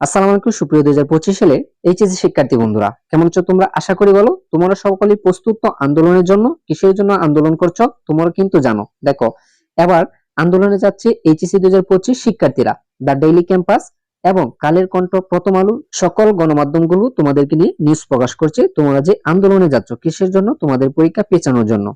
আসসালামু আলাইকুম, সুপ্রিয় দুই হাজার পঁচিশ সালে এইচএসসি শিক্ষার্থী বন্ধুরা, কেমন আছো তোমরা? আশা করি বলো তোমরা সকলেই প্রস্তুত আন্দোলনের জন্য? কিসের জন্য আন্দোলন করছ? তোমরা কিন্তু জানো। দেখো, এবার আন্দোলনে যাচ্ছে এইচএসসি দুই হাজার পঁচিশ শিক্ষার্থীরা, দ্য ডেইলি ক্যাম্পাস এবং কালের কণ্ঠ প্রথম আলো সকল গণমাধ্যমগুলো তোমাদেরকে নিয়ে নিউজ প্রকাশ করছে। তোমরা যে আন্দোলনে যাচ্ছ, কিসের জন্য? তোমাদের পরীক্ষা পেছানোর জন্য।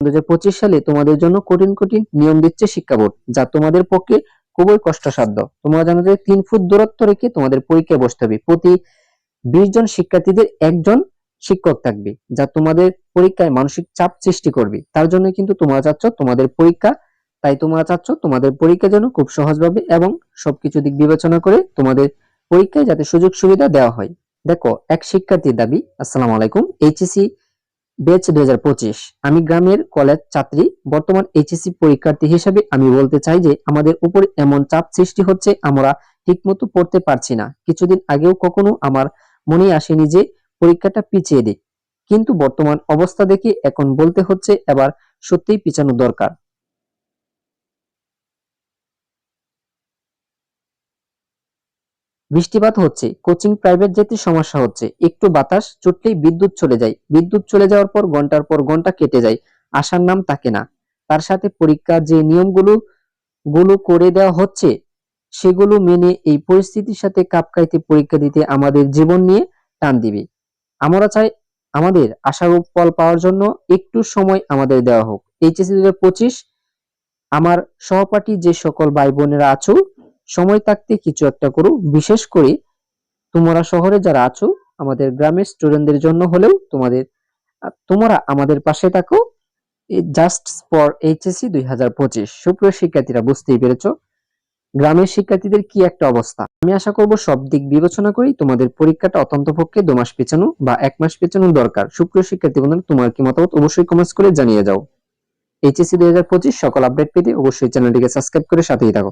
দুই হাজার পঁচিশ সালে তোমাদের জন্য কঠিন কঠিন নিয়ম দিচ্ছে শিক্ষা বোর্ড, যা তোমাদের পক্ষে খুবই কষ্টসাধ্য। তোমরা জানো যে তিন ফুট দূরত্ব রেখে তোমাদের পরীক্ষায় বসতে হবে। প্রতি বিশ জন শিক্ষার্থীদের একজন শিক্ষক থাকবে, যা তোমাদের পরীক্ষায় মানসিক চাপ সৃষ্টি করবে। তার জন্য কিন্তু তোমরা চাচ্ছ তোমাদের পরীক্ষা। তাই তোমরা চাচ্ছ তোমাদের পরীক্ষা যেন খুব সহজভাবে এবং সবকিছু দিক বিবেচনা করে তোমাদের পরীক্ষায় যাতে সুযোগ সুবিধা দেওয়া হয়। দেখো, এক শিক্ষার্থীর দাবি, আসসালামু আলাইকুম এইচএসসি ব্যাচ দুই আমি গ্রামের কলেজ ছাত্রী, বর্তমান এইচএসসি পরীক্ষার্থী হিসেবে আমি বলতে চাই যে, আমাদের উপর এমন চাপ সৃষ্টি হচ্ছে আমরা ঠিকমতো পড়তে পারছি না। কিছুদিন আগেও কখনো আমার মনে আসেনি যে, পরীক্ষাটা পিছিয়ে দিই কিন্তু বর্তমান অবস্থা দেখে এখন বলতে হচ্ছে এবার সত্যিই পিছানো দরকার। বৃষ্টিপাত হচ্ছে, কোচিং প্রাইভেট যেতে সমস্যা হচ্ছে, একটু বাতাস ছুটলেই বিদ্যুৎ চলে যায়। বিদ্যুৎ চলে যাওয়ার পর ঘণ্টার পর ঘণ্টা কেটে যায় আসার নাম থাকে না। তার সাথে পরীক্ষার যে নিয়মগুলো, গুলো করে দেওয়া হচ্ছে, সেগুলো মেনে এই পরিস্থিতির সাথে কাপ খাইতে পরীক্ষা দিতে আমাদের জীবন নিয়ে টান দিবে। আমরা চাই আমাদের আশারূপ ফল পাওয়ার জন্য একটু সময় আমাদের দেওয়া হোক। এইচএসসি দু হাজার পঁচিশ, আমার সহপাঠী যে সকল ভাই বোনেরা আছো সময় থাকতে কিছু একটা করো। বিশেষ করে তোমরা শহরে যারা আছো, আমাদের গ্রামের স্টুডেন্টদের জন্য হলেও তোমাদের তোমরা আমাদের পাশে থাকো। জাস্ট ফর এইচএসসি দুই হাজার পঁচিশ। সুপ্রিয় শিক্ষার্থীরা, বুঝতেই পেরেছ? গ্রামের শিক্ষার্থীদের কি একটা অবস্থা? আমি আশা করব সব দিক বিবেচনা করি তোমাদের পরীক্ষাটা অত্যন্ত পক্ষে দু মাস পেছানো বা এক মাস পেছানো দরকার। সুপ্রিয় শিক্ষার্থী বন্ধুরা, তোমার কি মতামত অবশ্যই কমেন্টস করে জানিয়ে যাও। এইচএসসি দুই হাজার পঁচিশ সকল আপডেট পেতে অবশ্যই চ্যানেলটিকে সাবস্ক্রাইব করে সাথেই থাকো।